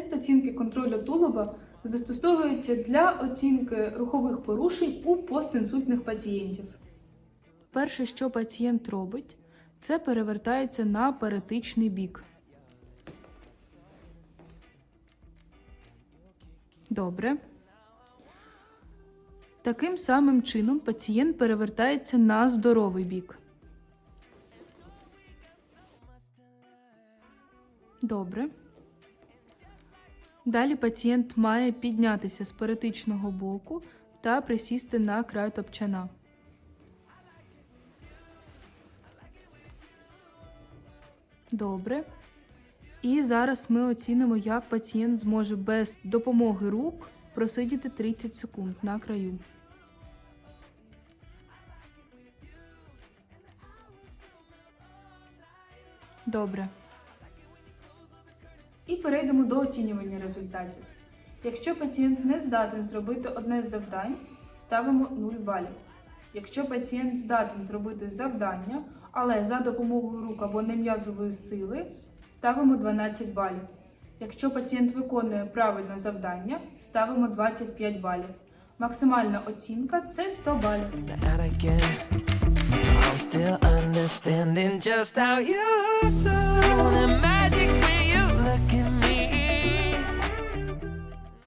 техніки контролю тулуба застосовуються для оцінки рухових порушень у постінсультних пацієнтів. Перше, що пацієнт робить, це перевертається на перетичний бік. Добре. Таким самим чином пацієнт перевертається на здоровий бік. Добре. Далі пацієнт має піднятися з перетичного боку та присісти на край топчана. Добре. І зараз ми оцінимо, як пацієнт зможе без допомоги рук просидіти 30 секунд на краю. Добре. І перейдемо до оцінювання результатів. Якщо пацієнт не здатен зробити одне з завдань, ставимо 0 балів. Якщо пацієнт здатен зробити завдання, але за допомогою рук або нем'язової сили, ставимо 12 балів. Якщо пацієнт виконує правильно завдання, ставимо 25 балів. Максимальна оцінка це 100 балів. Just how you.